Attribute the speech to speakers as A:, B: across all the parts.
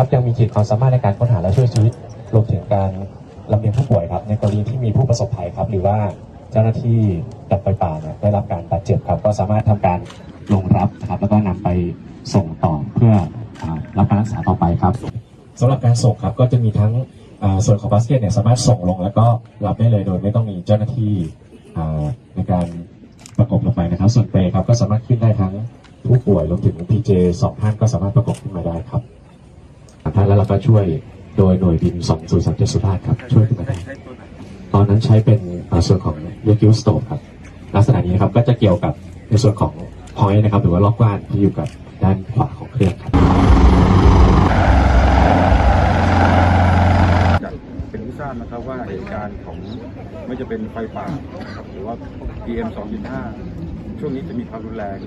A: ครับยังมีขีดความสามารถในการค้นหาและช่วยชีวิตรวมถึงการลำเลียงผู้ป่วยครับในกรณีที่มีผู้ประสบภัยครับ หรือว่าเจ้าหน้าที่ดับไฟป่าเนี่ยได้รับการบาดเจ็บครับ ก็สามารถทำการลงรับนะครับ แล้วก็นำไปส่งต่อเพื่ออารับการรักษาต่อไปครับสำหรับการส่งครับก็จะมีทั้งอ่าส่วนของบาสเกตเนี่ยสามารถส่งลงแล้วก็รับได้เลยโดยไม่ต้องมีเจ้าหน้าที่อ่าในการประกบลงไปนะครับ ส่วนเปรย์ครับก็สามารถขึ้นได้ทั้งผู้ป่วยรวมถึงพีเจสองท่านก็สามารถประกบขึ้นมาได้ครับ แล้วเราก็ช่วยโดยหน่วยบิน2 0 3 7สุราษฎร์ครับ ช่วยขึ้นมาได้ตอนนั้นใช้เป็นอ่าส่วนของเรียกิวสโตฟครับลักษณะนี้นะครับก็จะเกี่ยวกับในส่วนของพอยต์นะครับหรือว่าล็อกว่านที่อยู่กับด้านขวาของเครื่องครับ
B: จากเป็นที่ทราบนะครับว่าเหตุการณ์ของไม่จะเป็นไฟป่านะครับหรือว่า PM 2.5 ช่วงนี้จะมีความรุนแรง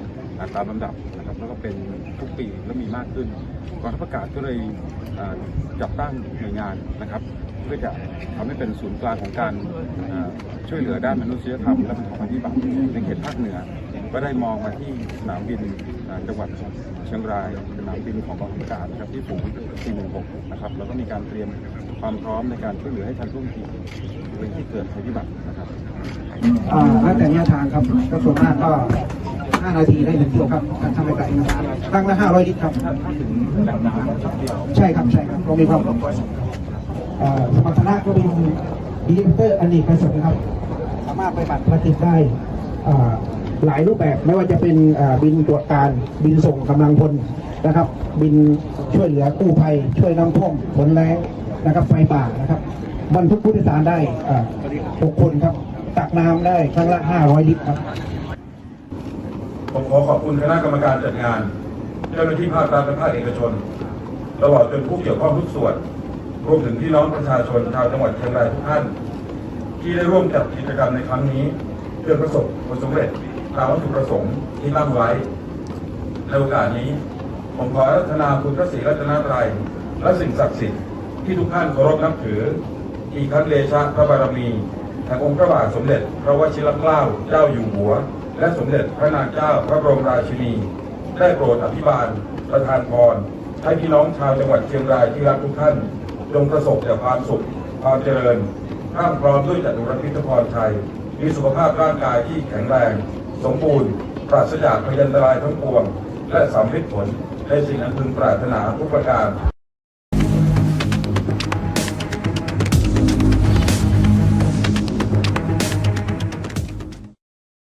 B: ตามลำดับนะครับแล้วก็เป็นทุกปีและมีมากขึ้นกองทัพอากาศก็เลยจัดตั้งหน่วยงานนะครับ เพื่อจะทำให้เป็นศูนย์กลางของการช่วยเหลือด้านมนุษยธรรมและบรรเทาภัยพิบัติในเขตภาคเหนือ ก็ได้มองมาที่สนามบิน จังหวัดเชียงรายสนามบินของกองทัพอากาศครับที่ฝูง416นะครับแล้วก็มีการเตรียมความพร้อมในการช่วยเหลือให้ทันท่วงทีบริเวณที่เกิดภัยพิบัตินะครับ
C: อ่าแล้วแต่ระยทางครับก็ส่วนมากก็ 5 นาทีได้หนึ่งเที่ยวครับการทำไปไกลนะครับครั้งละ500ลิตรครับ ใช่ครับใช่ครับเรามีความอ่าสมรรถนะก็เป็นดีลิเตอร์อเนกประสงค์นะครับ สามารถไปบัตรภารกิจได้อ่า หลายรูปแบบไม่ว่าจะเป็นบินตรวจการบินส่งกำลังพลนะครับ บินช่วยเหลือกู้ภัย ช่วยน้ำท่วมฝนแรงนะครับไฟป่านะครับบรรทุกผู้โดยสารได้อ่าหกคนครับ ตักน้ำได้ครั้งละ 500 ลิตรครับ
D: ผมขอขอบคุณคณะกรรมการจัดงาน เจ้าหน้าที่ภาครัฐและภาคเอกชน ตลอดจนผู้เกี่ยวข้องทุกส่วน รวมถึงพี่น้องประชาชนชาวจังหวัดเชียงรายทุกท่าน ที่ได้ร่วมจัดกิจกรรมในครั้งนี้เพื่อประสบผลสำเร็จ ตามวัตถุประสงค์ที่ตั้งไว้ ในโอกาสนี้ ผมขอรัตนาคุณพระศรีรัตนตรัยและสิ่งศักดิ์สิทธิ์ที่ทุกท่านเคารพนับถือ อีกครั้งเดชะพระบารมีแห่งองค์พระบาทสมเด็จ พระวชิรเกล้าเจ้าอยู่หัว และสมเด็จพระนางเจ้าพระบรมราชินี ได้โปรดอภิบาล ประทานพรให้พี่น้องชาวจังหวัดเชียงรายที่รักทุกท่านจงประสบแต่ความสุขความเจริญร่ำพร้อมด้วยจตุรพิทพรชัยมีสุขภาพร่างกายที่แข็งแรง สมบูรณ์ ปราศจากพยันตรายทั้งปวง และสำเร็จผลในสิ่งอันพึงปรารถนาทุกประการ